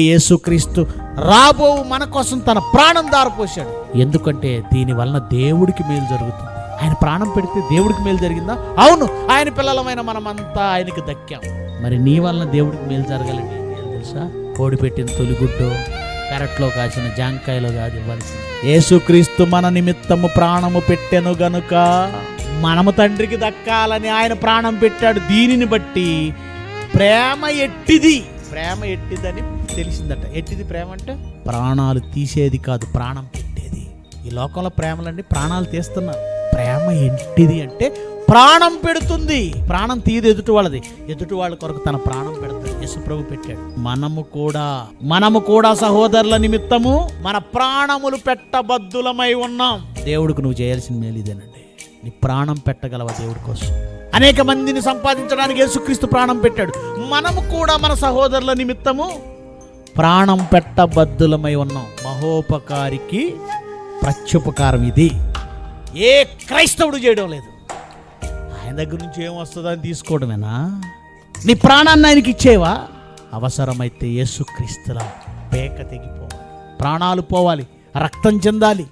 యేసుక్రీస్తు రాబో మన కోసం తన ప్రాణం దారిపోశాడు ఎందుకంటే దీని వలన దేవుడికి మేలు జరుగుతుంది. ఆయన ప్రాణం పెడితే దేవుడికి మేలు జరిగిందా? అవును ఆయన పిల్లలమైన మనమంతా ఆయనకి దక్కాం. మరి నీ వలన దేవుడికి మేలు జరగాలంటే తెలుసా? కోడి పెట్టిన తొలిగుడ్డు పెరట్లో కాసిన జాంకాయలో కాదు ఇవ్వాల్సింది. యేసుక్రీస్తు మన నిమిత్తము ప్రాణము పెట్టెను గనుక మనము తండ్రికి దక్కాలని ఆయన ప్రాణం పెట్టాడు. దీనిని బట్టి ప్రేమ ఎట్టిది? ప్రేమ ఎట్టిదని తెలిసిందట. ఎట్టిది ప్రేమ అంటే? ప్రాణాలు తీసేది కాదు ప్రాణం పెట్టేది. ఈ లోకంలో ప్రేమలండి ప్రాణాలు తీస్తున్నారు ప్రేమ ఎట్టిది అంటే ప్రాణం పెడుతుంది. ప్రాణం తీయదు ఎదుటి వాళ్ళది. ఎదుటి వాళ్ళ కొరకు తన ప్రాణం పెడుతుంది యశుప్రభు పెట్టాడు. మనము కూడా మనము కూడా సహోదరుల నిమిత్తము మన ప్రాణములు పెట్టబద్దులమై ఉన్నాం. దేవుడికి నువ్వు చేయాల్సిన మేలు ఇదేనండి నీ ప్రాణం పెట్టగలవా దేవుడి కోసం? అనేక మందిని సంపాదించడానికి యేసుక్రీస్తు ప్రాణం పెట్టాడు. మనము కూడా మన సహోదరుల నిమిత్తము ప్రాణం పెట్టబద్దులమై ఉన్నాం. మహోపకారికి ప్రత్యుపకారం ఇది. ఏ క్రైస్తవుడు చేయడం లేదు. ఆయన దగ్గర నుంచి ఏం వస్తుందని తీసుకోవడమేనా? నీ ప్రాణాన్ని ఆయనకి ఇచ్చేవా? అవసరమైతే యేసుక్రీస్తుల పేక తెగిపోవాలి. ప్రాణాలు పోవాలి రక్తం చెందాలి.